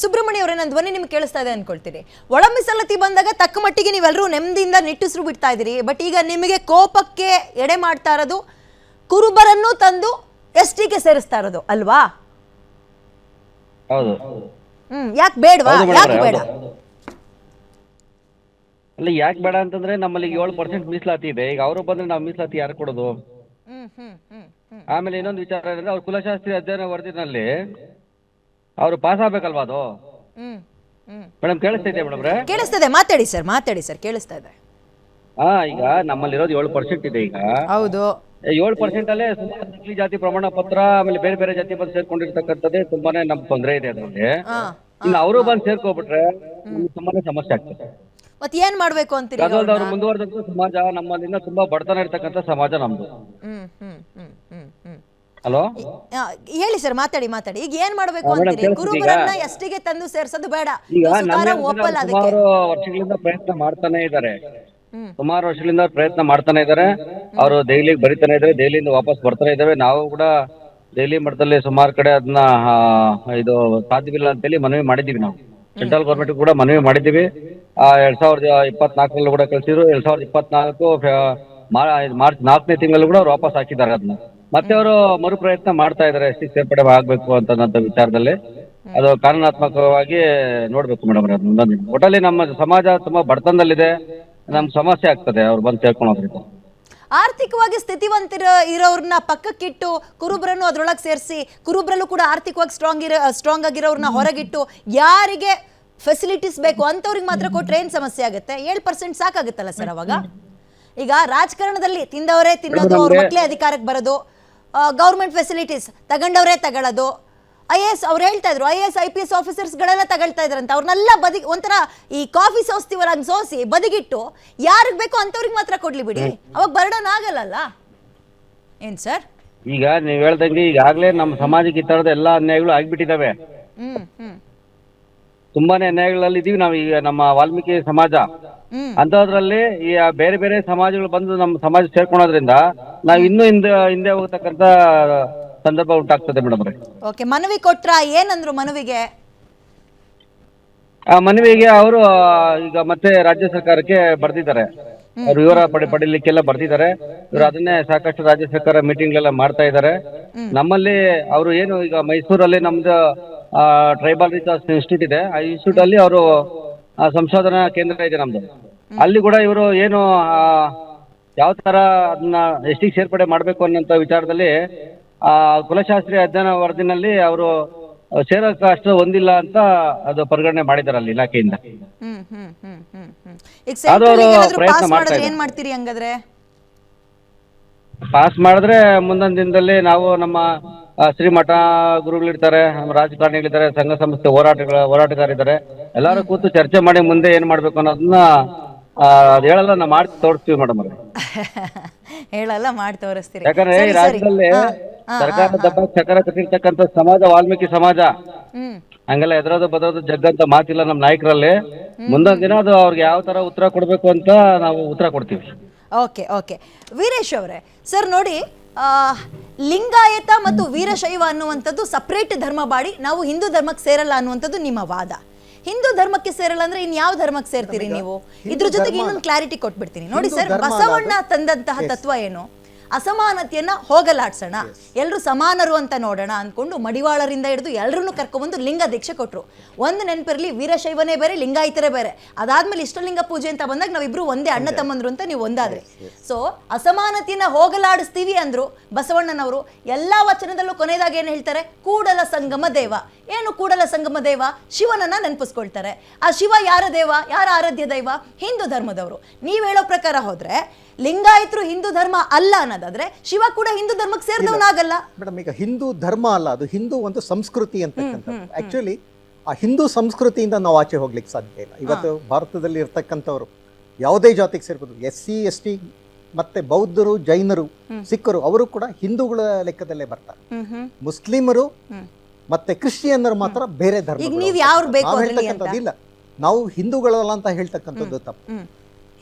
ಸುಬ್ರಹ್ಮಣ್ಯ ಅವರೇ ನನ್ನ ಧ್ವನಿ ನಿಮ್ಗೆ ಕೇಳಿಸ್ತಾ ಇದೆ ಅನ್ಕೊಳ್ತೀನಿ. ಒಳ ಮೀಸಲಾತಿ ಬಂದಾಗ ತಕ್ಕ ಮಟ್ಟಿಗೆ ನೀವೆಲ್ಲರೂ ನೆಮ್ಮದಿಯಿಂದ ನಿಟ್ಟುಸಿರು ಬಿಡ್ತಾ ಇದ್ದೀರಿ. ಬಟ್ ಈಗ ನಿಮಗೆ ಕೋಪಕ್ಕೆ ಎಡೆ ಮಾಡ್ತಾ ಇರೋದು ಕುರುಬರನ್ನು ತಂದು ಎಸ್ ಟಿಗೆ ಸೇರಿಸ್ತಾ ಇರೋದು ಅಲ್ವಾ? ಹೌದು. ಹ್ಮ್ ಯಾಕೆ ಬೇಡವಾ? ಯಾಕೆ ಬೇಡ? ಅಲ್ಲ ಯಾಕೆ ಬೇಡ ಅಂತಂದ್ರೆ ನಮ್ಮಲ್ಲಿ ಏಳು ಪರ್ಸೆಂಟ್ ಮೀಸಲಾತಿ ಇದೆ. ಈಗ ಅವರು ಬಂದ್ರೆ ನಾವು ಮೀಸಲಾತಿ ಯಾರು ಕೊಡೋದು? ಹ್ಮ್ ಹ್ಮ್ ಹ್ಮ್ ಹ್ಮ್. ಆಮೇಲೆ ಇನ್ನೊಂದು ವಿಚಾರ ಏನಂದ್ರೆ ಅವ್ರ ಕುಲಶಾಸ್ತ್ರಿ ಅಧ್ಯಯನ ವರದಿನಲ್ಲಿ ಅವರು ಪಾಸ್ ಆಗ್ಬೇಕಲ್ವಾ ಅದು? ಹ್ಮ್ ಕೇಳಿಸ್ತಾ ಇದೆ ಕೇಳಿಸ್ತೈತೆ ಮೇಡಮ್ ರೇ ಕೇಳಿಸ್ತದೆ ಮಾತಾಡಿ ಸರ್ ಮಾತಾಡಿ ಸರ್ ಕೇಳಿಸ್ತಾ ಇದೆ. ಹಾ ಈಗ ನಮ್ಮಲ್ಲಿರೋದು ಏಳು ಪರ್ಸೆಂಟ್ ಇದೆ ಈಗ. ಹೌದು. ಏಳು ಪರ್ಸೆಂಟ್ ಅಲ್ಲೇ ಸುಮಾರು ನಕಲಿ ಜಾತಿ ಪ್ರಮಾಣ ಪತ್ರ ಆಮೇಲೆ ಬೇರೆ ಬೇರೆ ಜಾತಿ ಬಂದು ಸೇರ್ಕೊಂಡಿರ್ತಕ್ಕಂಥದ್ದೇ ತುಂಬಾನೇ ನಮ್ಗೆ ತೊಂದರೆ ಇದೆ ಅದರಲ್ಲಿ. ಇಲ್ಲ ಇನ್ನು ಅವರು ಬಂದು ಸೇರ್ಕೊಬಿಟ್ರೆ ನಮ್ಗೆ ತುಂಬಾನೇ ಸಮಸ್ಯೆ ಆಗ್ತದೆ. ಮತ್ತೆ ಏನ್ ಮಾಡ್ಬೇಕು ಅಂತೀರಿ ಅದಲ್ದವ್ರು ಮುಂದುವರೆದಂತ ಸಮಾಜ ನಮ್ಮಲ್ಲಿಂದ ತುಂಬಾ ಬಡತನ ಇರ್ತಕ್ಕಂಥ ಸಮಾಜ ನಮ್ದು. ಹ್ಮ್ ಹ್ಮ್ ಹ್ಮ್. ಹಲೋ ಹೇಳಿ ಸರ್ ಮಾತಾಡಿ ಮಾತಾಡಿ. ಈಗ ಏನ್ ಮಾಡ್ಬೇಕು ಅಂತೀರಿ? ಕುರುಬರನ್ನ ಎಷ್ಟಿಗೆ ತಂದು ಸೇರ್ಸೋದು ಬೇಡ. ಈಗ ನೀವು ಒಪ್ಪಲ್ಲ ಅದಕ್ಕೆ ಸುಮಾರು ವರ್ಷಗಳಿಂದ ಪ್ರಯತ್ನ ಮಾಡ್ತಾನೆ ಇದ್ದಾರೆ. ಸುಮಾರು ವರ್ಷಗಳಿಂದ ಪ್ರಯತ್ನ ಮಾಡ್ತಾನೆ ಇದ್ದಾರೆ. ಅವರು ದೆಹಲಿಗೆ ಬರಿತಾನೆ ಇದ್ದಾರೆ ದೆಹಲಿಯಿಂದ ವಾಪಸ್ ಬರ್ತಾನೆ ಇದ್ದಾವೆ ನಾವು ಕೂಡ ದೆಹಲಿ ಮಟ್ಟದಲ್ಲಿ ಸುಮಾರು ಕಡೆ ಅದನ್ನ ಆ, ಇದು ಸಾಧ್ಯವಿಲ್ಲ ಅಂತೇಳಿ ಮನವಿ ಮಾಡಿದ್ದೀವಿ ನಾವು. ಸೆಂಟ್ರಲ್ ಗೌರ್ಮೆಂಟ್ ಕೂಡ ಮನವಿ ಮಾಡಿದ್ದೀವಿ. ಆ, ಎರಡ್ ಸಾವಿರದ ಇಪ್ಪತ್ನಾಲ್ಕರಲ್ಲೂ ಕೂಡ ಕಳಿಸಿದ್ರು. ಎರಡ್ ಸಾವಿರದ ಇಪ್ಪತ್ನಾಲ್ಕು ಫೆ- ಮಾ- ಮಾರ್ಚ್ ನಾಲ್ಕನೇ ತಿಂಗಳು ಕೂಡ ಅವ್ರು ವಾಪಸ್ ಹಾಕಿದ್ದಾರೆ ಅದನ್ನ. ಮತ್ತೆ ಅವರು ಮರು ಪ್ರಯತ್ನ ಮಾಡ್ತಾ ಇದ್ದಾರೆ ಎಷ್ಟು ಸೇರ್ಪಡೆ ಆಗ್ಬೇಕು ಅಂತ ವಿಚಾರದಲ್ಲಿ. ಅದು ಕಾನೂನಾತ್ಮಕವಾಗಿ ನೋಡ್ಬೇಕು ಮೇಡಮ್ ಒಟ್ಟಲ್ಲಿ ನಮ್ಮ ಸಮಾಜ ತುಂಬಾ ಬಡತನದಲ್ಲಿದೆ ನಮ್ ಸಮಸ್ಯೆ ಆಗ್ತದೆ ಅವ್ರು ಬಂದು ಸೇರ್ಕೊಳ್ಳೋದ್ರಿಂದ ಆರ್ಥಿಕವಾಗಿ ಸ್ಥಿತಿವಂತರ ಇರೋರ್ನ ಪಕ್ಕಕ್ಕಿಟ್ಟು ಕುರುಬರನ್ನು ಅದ್ರೊಳಗೆ ಸೇರಿಸಿ ಕುರುಬ್ರಲ್ಲೂ ಕೂಡ ಆರ್ಥಿಕವಾಗಿ ಸ್ಟ್ರಾಂಗ್ ಇರೋ ಸ್ಟ್ರಾಂಗ್ ಆಗಿರೋರ್ನ ಹೊರಗಿಟ್ಟು ಯಾರಿಗೆ ಫೆಸಿಲಿಟೀಸ್ ಬೇಕು ಅಂತವ್ರಿಗೆ ಮಾತ್ರ ಕೊಟ್ರೆ ಏನು ಸಮಸ್ಯೆ ಆಗುತ್ತೆ? ಏಳು ಪರ್ಸೆಂಟ್ ಸಾಕಾಗುತ್ತಲ್ಲ ಸರ್ ಅವಾಗ? ಈಗ ರಾಜಕಾರಣದಲ್ಲಿ ತಿಂದವರೇ ತಿನ್ನೋದು ಅವ್ರ ಮಕ್ಕಳೇ ಅಧಿಕಾರಕ್ಕೆ ಬರೋದು ಗೌರ್ಮೆಂಟ್ ಫೆಸಿಲಿಟೀಸ್ ತಗೊಂಡವರೇ ತಗೊಳ್ಳೋದು. ಐ ಎ ಎಸ್ ಅವ್ರು ಹೇಳ್ತಾ ಇದ್ರು I A S I P S ಆಫೀಸರ್ಸ್ಗಳೆಲ್ಲ ತಗೊಳ್ತಾ ಇದ್ರಂತ. ಅವ್ರನ್ನೆಲ್ಲ ಬದಿ ಒಂಥರ ಈ ಕಾಫಿ ಸೋಸ್ತೀವಲ್ಲ ಹಂಗ್ ಸೋಸಿ ಬದಿಗಿಟ್ಟು ಯಾರಿಗೆ ಬೇಕೋ ಅಂಥವ್ರಿಗೆ ಮಾತ್ರ ಕೊಡ್ಲಿ ಬಿಡಿ. ಅವಾಗ ಬರ್ಡನ್ ಆಗಲ್ಲಲ್ಲ? ಏನ್ ಸರ್? ಈಗ ನೀವ್ ಹೇಳ್ದಂಗೆ ಈಗಾಗಲೇ ನಮ್ಮ ಸಮಾಜಕ್ಕೆ ಈ ತರದ ಎಲ್ಲಾ ಅನ್ಯಾಯಗಳು ಆಗ್ಬಿಟ್ಟಿದಾವೆ. ಹ್ಮ್ ಹ್ಮ್. ತುಂಬಾನೇ ಅನ್ಯಾಯಗಳಲ್ಲಿ ಇದೀವಿ ನಾವು ಈಗ ನಮ್ಮ ವಾಲ್ಮೀಕಿ ಸಮಾಜ. ಅಂತದ್ರಲ್ಲಿ ಈ ಬೇರೆ ಬೇರೆ ಸಮಾಜಗಳು ಬಂದು ನಮ್ಮ ಸಮಾಜ ಸೇರ್ಕೊಳೋದ್ರಿಂದ ನಾವು ಇನ್ನೂ ಹಿಂದೆ ಹಿಂದೆ ಹೋಗತಕ್ಕಂತ ಸಂದರ್ಭ ಉಂಟಾಗ್ತದೆ ಮೇಡಮ್ ಅವ್ರೆ. ಓಕೆ ಮನವಿ ಕೊಟ್ರ? ಏನಂದ್ರು ಮನವಿಗೆ? ಆ ಮನವಿಗೆ ಅವರು ಈಗ ಮತ್ತೆ ರಾಜ್ಯ ಸರ್ಕಾರಕ್ಕೆ ಬರ್ದಿದ್ದಾರೆ. ಅವ್ರು ವಿವರ ಪಡಿ ಪಡಿಲಿಕ್ಕೆಲ್ಲ ಬರ್ದಿದ್ದಾರೆ. ಇವರು ಅದನ್ನೇ ಸಾಕಷ್ಟು ರಾಜ್ಯ ಸರ್ಕಾರ ಮೀಟಿಂಗ್ ಎಲ್ಲ ಮಾಡ್ತಾ ಇದ್ದಾರೆ. ನಮ್ಮಲ್ಲಿ ಅವರು ಏನು ಈಗ ಮೈಸೂರಲ್ಲಿ ನಮ್ದು ಟ್ರೈಬಲ್ ರಿಸರ್ಚ್ ಇನ್ಸ್ಟಿಟ್ಯೂಟ್ ಇದೆ. ಆ ಇನ್ಸ್ಟಿಟ್ಯೂಟ್ ಅಲ್ಲಿ ಅವರು ಸಂಶೋಧನಾ ಕೇಂದ್ರ ಇದೆ ನಮ್ದು. ಅಲ್ಲಿ ಕೂಡ ಇವರು ಏನು ಯಾವ ತರ ಅದನ್ನ ಎಷ್ಟಿಗೆ ಸೇರ್ಪಡೆ ಮಾಡಬೇಕು ಅನ್ನೋಂಥ ವಿಚಾರದಲ್ಲಿ ಆ ಕುಲಶಾಸ್ತ್ರಿ ಅಧ್ಯಯನ ವರದಿನಲ್ಲಿ ಅವರು ಸೇರಕ್ಕೆ ಅಷ್ಟು ಹೊಂದಿಲ್ಲ ಅಂತ ಅದು ಪರಿಗಣನೆ ಮಾಡಿದ್ದಾರೆ ಅಲ್ಲಿ ಇಲಾಖೆಯಿಂದ. ಅದು ಸೆಂಟ್ರಲ್ ಪ್ರಯತ್ನ ಮಾಡ್ತಾ ಮಾಡಿದ್ರೆ. ಏನ್ ಮಾಡ್ತೀರಿ ಹಂಗಾದ್ರೆ? ಪಾಸ್ ಮಾಡಿದ್ರೆ ಮುಂದೊಂದು ದಿನದಲ್ಲಿ ನಾವು ನಮ್ಮ ಶ್ರೀಮಠ ಗುರುಗಳಿರ್ತಾರೆ ನಮ್ಮ ರಾಜಕಾರಣಿಗಳಿದ್ದಾರೆ ಸಂಘ ಸಂಸ್ಥೆ ಹೋರಾಟಗಳ ಹೋರಾಟಗಾರಿದ್ದಾರೆ. ಎಲ್ಲರೂ ಕೂತು ಚರ್ಚೆ ಮಾಡಿ ಮುಂದೆ ಏನ್ ಮಾಡ್ಬೇಕು ಅನ್ನೋದನ್ನ ಅದ್ ಹೇಳಲ್ಲ ನಾವು ಮಾಡಿ ತೋರಿಸ್ತೀವಿ ಮೇಡಮ್ ಅವ್ರೆ. ಹೇಳಲ್ಲ ಮಾಡಿ ತೋರಿಸ್ತೀವಿ ಯಾಕಂದ್ರೆ ಈ ಸರಿ, ಸರಿ. ರಾಜ್ಯದಲ್ಲಿ ಹಾ, ಹಾ, ಸರ್ಕಾರ ಹಾ, ದಬ್ಬ ಚಕ್ರ ಕಟ್ಟಿರ್ತಕ್ಕಂಥ ಸಮಾಜ ವಾಲ್ಮೀಕಿ ಸಮಾಜ. ಹ್ಮ್. ಹಂಗೆಲ್ಲ ಎದುರೋದು ಬದೋದು ಜಗ್ಗಂತ ಮಾತಿಲ್ಲ ನಮ್ಮ ನಾಯಕರಲ್ಲಿ. ಮುಂದೊಂದು ದಿನ ಅದು ಅವ್ರಿಗೆ ಯಾವ ತರ ಉತ್ತರ ಕೊಡಬೇಕು ಅಂತ ನಾವು ಉತ್ತರ ಕೊಡ್ತೀವಿ. Okay okay. ವೀರೇಶ್ ಅವರೇ ಸರ್ ನೋಡಿ ಲಿಂಗಾಯತ ಮತ್ತು ವೀರಶೈವ ಅನ್ನುವಂಥದ್ದು ಸಪ್ರೇಟ್ ಧರ್ಮ ಬಾಡಿ. ನಾವು ಹಿಂದೂ ಧರ್ಮಕ್ಕೆ ಸೇರಲ್ಲ ಅನ್ನುವಂಥದ್ದು ನಿಮ್ಮ ವಾದ. ಹಿಂದೂ ಧರ್ಮಕ್ಕೆ ಸೇರಲ್ಲ ಅಂದ್ರೆ ಇನ್ ಯಾವ ಧರ್ಮಕ್ಕೆ ಸೇರ್ತೀರಿ ನೀವು? ಇದ್ರ ಜೊತೆಗೆ ಇನ್ನೊಂದು ಕ್ಲಾರಿಟಿ ಕೊಟ್ಬಿಡ್ತೀನಿ. ನೋಡಿ ಸರ್ ಬಸವಣ್ಣ ತಂದಂತಹ ತತ್ವ ಏನು? ಅಸಮಾನತೆಯನ್ನ ಹೋಗಲಾಡ್ಸೋಣ. ಎಲ್ಲರೂ ಸಮಾನರು ಅಂತ ನೋಡೋಣ ಅಂದ್ಕೊಂಡು ಮಡಿವಾಳರಿಂದ ಹಿಡಿದು ಎಲ್ಲರನ್ನೂ ಕರ್ಕೊಂಡ್ಬಂದು ಲಿಂಗ ದೀಕ್ಷೆ ಕೊಟ್ಟರು ಒಂದು ನೆನಪಿರಲಿ ವೀರಶೈವನೇ ಬೇರೆ ಲಿಂಗಾಯಿತರೇ ಬೇರೆ. ಅದಾದ್ಮೇಲೆ ಇಷ್ಟಲಿಂಗ ಪೂಜೆ ಅಂತ ಬಂದಾಗ ನಾವಿಬ್ಬರು ಒಂದೇ ಅಣ್ಣ ತಮ್ಮಂದ್ರು ಅಂತ ನೀವು ಒಂದಾದ್ರಿ. ಸೊ ಅಸಮಾನತೆಯನ್ನು ಹೋಗಲಾಡಿಸ್ತೀವಿ ಅಂದ್ರು ಬಸವಣ್ಣನವರು. ಎಲ್ಲ ವಚನದಲ್ಲೂ ಕೊನೆಯದಾಗಿ ಏನು ಹೇಳ್ತಾರೆ? ಕೂಡಲ ಸಂಗಮ ದೇವ. ಏನು ಕೂಡಲ ಸಂಗಮ ದೇವ? ಶಿವನನ್ನ ನೆನಪಿಸ್ಕೊಳ್ತಾರೆ. ಆ ಶಿವ ಯಾರ ದೇವ? ಯಾರ ಆರಾಧ್ಯ ದೈವ? ಹಿಂದೂ ಧರ್ಮದವರು. ನೀವು ಹೇಳೋ ಪ್ರಕಾರ ಹೋದ್ರೆ ಲಿಂಗಾಯತರು ಹಿಂದೂ ಧರ್ಮ ಅಲ್ಲ ಅನ್ನೋದಾದ್ರೆ ಶಿವ ಕೂಡ ಹಿಂದೂ ಧರ್ಮಕ್ಕೆ ಸೇರಿದವನಾಗಲ್ಲ. ಮೇಡಮ್ ಈಗ ಹಿಂದೂ ಧರ್ಮ ಅಲ್ಲ ಅದು ಹಿಂದೂ ಒಂದು ಸಂಸ್ಕೃತಿ ಅಂತಕ್ಕಂಥದ್ದು. ಆಕ್ಚುಲಿ ಆ ಹಿಂದೂ ಸಂಸ್ಕೃತಿಯಿಂದ ನಾವು ಆಚೆ ಹೋಗ್ಲಿಕ್ಕೆ ಸಾಧ್ಯ ಇಲ್ಲ. ಇವತ್ತು ಭಾರತದಲ್ಲಿ ಇರ್ತಕ್ಕಂಥವ್ರು ಯಾವುದೇ ಜಾತಿಗೆ ಸೇರ್ಬೋದು. ಎಸ್ ಸಿ ಎಸ್ ಟಿ ಮತ್ತೆ ಬೌದ್ಧರು ಜೈನರು ಸಿಖ್ಖರು ಅವರು ಕೂಡ ಹಿಂದೂಗಳ ಲೆಕ್ಕದಲ್ಲೇ ಬರ್ತಾರೆ. ಮುಸ್ಲಿಮರು ಮತ್ತೆ ಕ್ರಿಶ್ಚಿಯನ್ನರು ಮಾತ್ರ ಬೇರೆ ಧರ್ಮ ಅಂತ? ಇಲ್ಲ. ನಾವು ಹಿಂದೂಗಳಲ್ಲ ಅಂತ ಹೇಳ್ತಕ್ಕಂಥದ್ದು ತಪ್ಪು.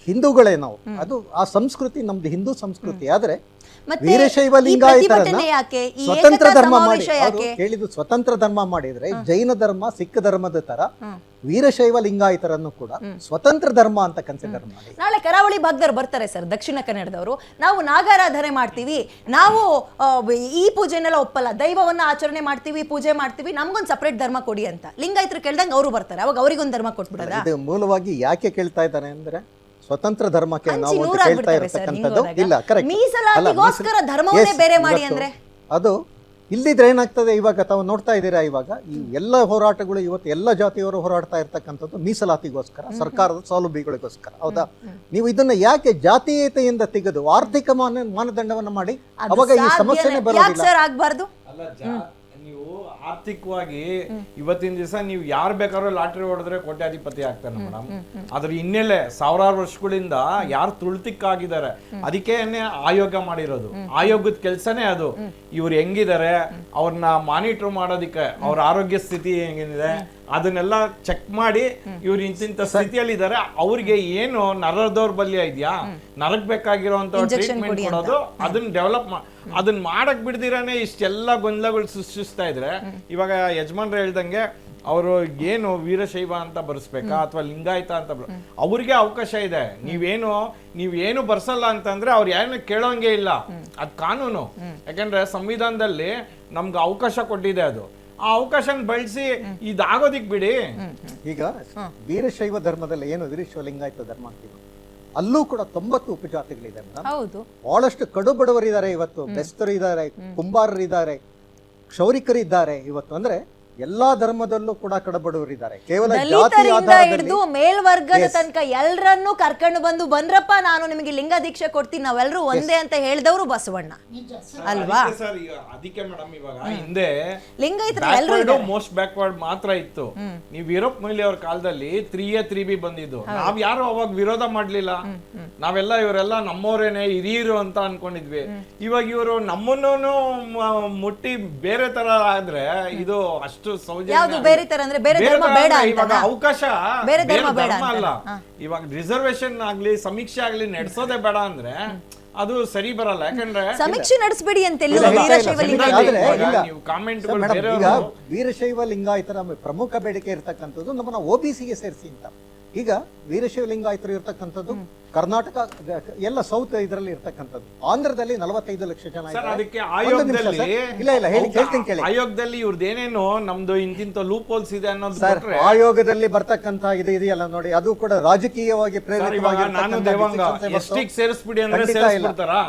ಹಿಂದೂಗಳೇ ನಾವು. ಅದು ಆ ಸಂಸ್ಕೃತಿ ನಮ್ದು ಹಿಂದೂ ಸಂಸ್ಕೃತಿ. ಆದ್ರೆ ವೀರಶೈವ ಲಿಂಗಾಯತರನ್ನ ಸ್ವತಂತ್ರ ಧರ್ಮ ಮಾಡಿ. ಅವರು ಹೇಳಿದ್ದು ಸ್ವತಂತ್ರ ಧರ್ಮ ಮಾಡಿದ್ರೆ ಜೈನ ಧರ್ಮ ಸಿಖ್ ಧರ್ಮದ ತರ ವೀರಶೈವ ಲಿಂಗಾಯತರನ್ನು ಕೂಡ ಸ್ವತಂತ್ರ ಧರ್ಮ ಅಂತ ಕನ್ಸಿಡರ್ ಮಾಡಿ. ನಾಳೆ ಕರಾವಳಿ ಭಾಗದವ್ರು ಬರ್ತಾರೆ ಸರ್ ದಕ್ಷಿಣ ಕನ್ನಡದವರು. ನಾವು ನಾಗಾರಾಧನೆ ಮಾಡ್ತೀವಿ. ನಾವು ಈ ಪೂಜೆನೆಲ್ಲ ಒಪ್ಪಲ್ಲ. ದೈವವನ್ನ ಆಚರಣೆ ಮಾಡ್ತೀವಿ ಪೂಜೆ ಮಾಡ್ತೀವಿ. ನಮ್ಗೊಂದು ಸಪರೇಟ್ ಧರ್ಮ ಕೊಡಿ ಅಂತ. ಲಿಂಗಾಯತರು ಕೇಳ್ದಂಗೆ ಅವರು ಬರ್ತಾರೆ. ಅವಾಗ ಅವ್ರಿಗೊಂದು ಧರ್ಮ ಕೊಟ್ಬಿಡೋದು? ಇದು ಮೂಲವಾಗಿ ಯಾಕೆ ಕೇಳ್ತಾ ಇದ್ದಾರೆ ಅಂದ್ರೆ ಸ್ವತಂತ್ರ ಧರ್ಮಕ್ಕೆ ನಾವು ಹೇಳ್ತಾ ಇರತಕ್ಕಂಥದ್ದು ಇಲ್ಲ ಕರೆಕ್ಟ್ ಮೀಸಲಾತಿಗೋಸ್ಕರ ಧರ್ಮವನ್ನೇ ಬೇರೆ ಮಾಡಿ ಅಂದ್ರೆ? ಅದು ಇಲ್ಲಿದ್ರೆ ಏನಾಗ್ತದೆ ಇವಾಗ ತಾವು ನೋಡ್ತಾ ಇದ್ದೀರಾ ಇವಾಗ ಈ ಎಲ್ಲ ಹೋರಾಟಗಳು ಇವತ್ತು ಎಲ್ಲ ಜಾತಿಯವರು ಹೋರಾಡ್ತಾ ಇರ್ತಕ್ಕಂಥದ್ದು ಮೀಸಲಾತಿಗೋಸ್ಕರ ಸರ್ಕಾರದ ಸೌಲಭ್ಯಗಳಿಗೋಸ್ಕರ ಹೌದಾ? ನೀವು ಇದನ್ನ ಯಾಕೆ ಜಾತೀಯತೆಯಿಂದ ತೆಗೆದು ಆರ್ಥಿಕ ಮಾನ ಮಾನದಂಡವನ್ನ ಮಾಡಿ? ಅವಾಗ ಈ ಸಮಸ್ಯೆ ಸಮಸ್ಯೆನೇ ಯಾಕೆ ಬರೋದಿಲ್ಲ ಸರ್ ಆಗ್ಬಾರ್ದು ಅಲ್ಲ ಜಾ- ನೀವು ಆರ್ಥಿಕವಾಗಿ ಇವತ್ತಿನ ದಿವಸ ನೀವು ಯಾರು ಬೇಕಾದ್ರೂ ಲಾಟ್ರಿ ಹೊಡೆದ್ರೆ ಕೋಟ್ಯಾಧಿಪತಿ ಆಗ್ತಾನೆ ಮೇಡಮ್. ಅದ್ರ ಹಿನ್ನೆಲೆ ಸಾವಿರಾರು ವರ್ಷಗಳಿಂದ ಯಾರು ತುಳಿತಿಕ್ಕಾಗಿದ್ದಾರೆ ಅದಕ್ಕೇನೆ ಆಯೋಗ ಮಾಡಿರೋದು. ಆಯೋಗದ ಕೆಲಸನೇ ಅದು. ಇವ್ರು ಹೆಂಗಿದ್ದಾರೆ ಅವ್ರನ್ನ ಮಾನಿಟರ್ ಮಾಡೋದಿಕ್ಕೆ ಅವ್ರ ಆರೋಗ್ಯ ಸ್ಥಿತಿ ಹೆಂಗಿದೆ ಅದನ್ನೆಲ್ಲ ಚೆಕ್ ಮಾಡಿ ಇವ್ರು ಇಂತಿಂತ ಸ್ಥಿತಿಯಲ್ಲಿ ಇದ್ದಾರೆ ಅವ್ರಿಗೆ ಏನು ನರ ದೌರ್ಬಲ್ಯ ಇದೆಯಾ ನರಕ್ Injection ಟ್ರೀಟ್ಮೆಂಟ್ ಕೊಡೋದು ಅದನ್ನ ಡೆವಲಪ್ ಅದನ್ನ ಮಾಡಕ್ ಬಿಡ್ದಿರಾನೆ ಇಷ್ಟೆಲ್ಲ ಗೊಂದಲಗಳು ಸೃಷ್ಟಿಸ್ತಾ ಇದ್ರೆ ಇವಾಗ ಯಜಮಾನ್ರು ಹೇಳ್ದಂಗೆ ಅವರು ಏನು ವೀರಶೈವ ಅಂತ ಬರ್ಸ್ಬೇಕಾ ಅಥವಾ ಲಿಂಗಾಯತ ಅಂತ ಬರ್- ಅವ್ರಿಗೆ ಅವಕಾಶ ಇದೆ. ನೀವೇನು ನೀವೇನು ಬರ್ಸಲ್ಲ ಅಂತಂದ್ರೆ ಅವ್ರು ಏನು ಕೇಳೋಂಗೆ ಇಲ್ಲ. ಅದ್ ಕಾನೂನು. ಯಾಕಂದ್ರೆ ಸಂವಿಧಾನದಲ್ಲಿ ನಮ್ಗೆ ಅವಕಾಶ ಕೊಟ್ಟಿದೆ ಅದು. ಆ ಅವಕಾಶ ಬಳಸಿ ಇದಾಗೋದಿಕ್ ಬಿಡಿ. ಈಗ ವೀರಶೈವ ಧರ್ಮದಲ್ಲಿ ಏನು ವೀರಶೈವ ಲಿಂಗಾಯತ ಧರ್ಮ ಅಂತೀವಿ? ಅಲ್ಲೂ ಕೂಡ ತೊಂಬತ್ತು ಉಪಜಾತಿಗಳಿದೆ ಹೌದು. ಬಹಳಷ್ಟು ಕಡು ಬಡವರಿದ್ದಾರೆ ಇವತ್ತು ಬೆಸ್ತರು ಇದ್ದಾರೆ ಕುಂಬಾರರಿದ್ದಾರೆ ಕ್ಷೌರಿಕರಿದ್ದಾರೆ ಇವತ್ತು. ಅಂದ್ರೆ ಎಲ್ಲಾ ಧರ್ಮದಲ್ಲೂ ಕೂಡ ಕಡಬಡವರಿದ್ದಾರೆ. ಕೇವಲ ಜಾತಿ ದಲಿತರಿಂದ ಆಧಾರದಲ್ಲಿ ಹಿಡಿದು ಮೇಲ್ವರ್ಗದ ತನಕ ಎಲ್ಲರನ್ನೂ ಕರ್ಕೊಂಡು ಬಂದು ಬಂದ್ರಪ್ಪ ನಾನು ನಿಮಗೆ ಲಿಂಗ ದೀಕ್ಷೆ ಕೊಡ್ತೀನಿ ನಾವೆಲ್ಲರೂ ಒಂದೇ ಅಂತ ಹೇಳಿದವರು ಬಸವಣ್ಣ. ಅಲ್ವಾ? ಅದಕ್ಕೆ ಸರ್ ಈಗ ಅದಕ್ಕೆ ಮೇಡಮ್ ಇವಾಗ ಹಿಂದೆ ಲಿಂಗ ಎಲ್ಲರೂ ಮೋಸ್ಟ್ ಬ್ಯಾಕ್ವರ್ಡ್ ಮಾತ್ರ ಇತ್ತು. ನೀವು ಯುರೋಪ್ ಮೊಯ್ಲಿ ಅವ್ರ ಕಾಲದಲ್ಲಿ ತ್ರೀ ಎ ತ್ರೀ ಬಿ ಬಂದಿದ್ದು. ನಾವ್ ಯಾರು ಅವಾಗ ವಿರೋಧ ಮಾಡ್ಲಿಲ್ಲ. ನಾವೆಲ್ಲ ಇವರೆಲ್ಲ ನಮ್ಮವರೇನೆ ಹಿರಿಯರು ಅಂತ ಅನ್ಕೊಂಡಿದ್ವಿ. ಇವಾಗ ಇವರು ನಮ್ಮನ್ನು ಮುಟ್ಟಿ ಬೇರೆ ತರ ಆದ್ರೆ ಇದು ಅಷ್ಟು ಸೌಜನ್ಯ ಯಾವುದು ಬೇರೆ ತರ ಅಂದ್ರೆ ಬೇರೆ ಧರ್ಮ ಬೇಡ ಇವಾಗ ಅಂತನಾ? ಅವಕಾಶ ಬೇರೆ ಬೇರೆ ಧರ್ಮ ಬೇಡ ಧರ್ಮ ಅಲ್ಲ. ಅಂತನಾ? ಇವಾಗ ರಿಸರ್ವೇಶನ್ ಆಗ್ಲಿ ಸಮೀಕ್ಷೆ ಆಗ್ಲಿ ನಡೆಸೋದೇ ಬೇಡ ಅಂದ್ರೆ ಅದು ಸರಿ ಬರಲ್ಲ. ಯಾಕಂದ್ರೆ ಸಮೀಕ್ಷೆ ನಡೆಸಬೇಡಿ ಅಂತ ಇಲ್ಲ, ಇಲ್ಲ, ವೀರಶೈವ ಇಲ್ಲ, ಲಿಂಗಾಯತ ಆದ್ರೆ ಇಲ್ಲ. ನೀವು comment ಸರ್, ಗಳು ಮೇಡಮ್, ಈಗ ವೀರಶೈವ ಲಿಂಗಾಯತರ ಪ್ರಮುಖ ಬೇಡಿಕೆ ಇರತಕ್ಕಂಥದ್ದು ನಮ್ಮನ್ನ ಒಬಿಸಿಗೆ ಸೇರಿಸಿ ಅಂತ. ಈಗ ವೀರಶೈವ ಲಿಂಗಾಯತರು ಇರ್ತಕ್ಕಂಥದ್ದು ಕರ್ನಾಟಕ ಎಲ್ಲ ಸೌತ್ ಇದರಲ್ಲಿ ಇರ್ತಕ್ಕಂಥದ್ದು. ಆಂಧ್ರದಲ್ಲಿ ನಲವತ್ತೈದು ಲಕ್ಷ ಜನ ಸರ್ ಅದಕ್ಕೆ ಆಯೋಗದಲ್ಲಿ ಇಲ್ಲ ಇಲ್ಲ ಹೇಳಿ ಕೇಳ್ತೀನಿ ಕೇಳಿ. ಆಯೋಗದಲ್ಲಿ ಇವ್ರದ್ದು ಏನೇನು? ನಮ್ದು ಇಂತಿಂತ ಲೂಪ್ ಹೋಲ್ಸ್ ಇದೆ ಅನ್ನೋದು ಸರ್ ಆಯೋಗದಲ್ಲಿ ಬರ್ತಕ್ಕಂತ ಇದು ಇದೆಯಲ್ಲ ನೋಡಿ ಅದು ಕೂಡ ರಾಜಕೀಯವಾಗಿ ಪ್ರೇರಿತವಾಗಿ ನಾನು ದೇವಾಂಗ ಎಷ್ಟಿಗೆ ಸೇರಿಸ್ಬಿಡಿ ಅಂದ್ರೆ. ಸೇರಿಸ್ಬಿಡ್ತಾರಾ?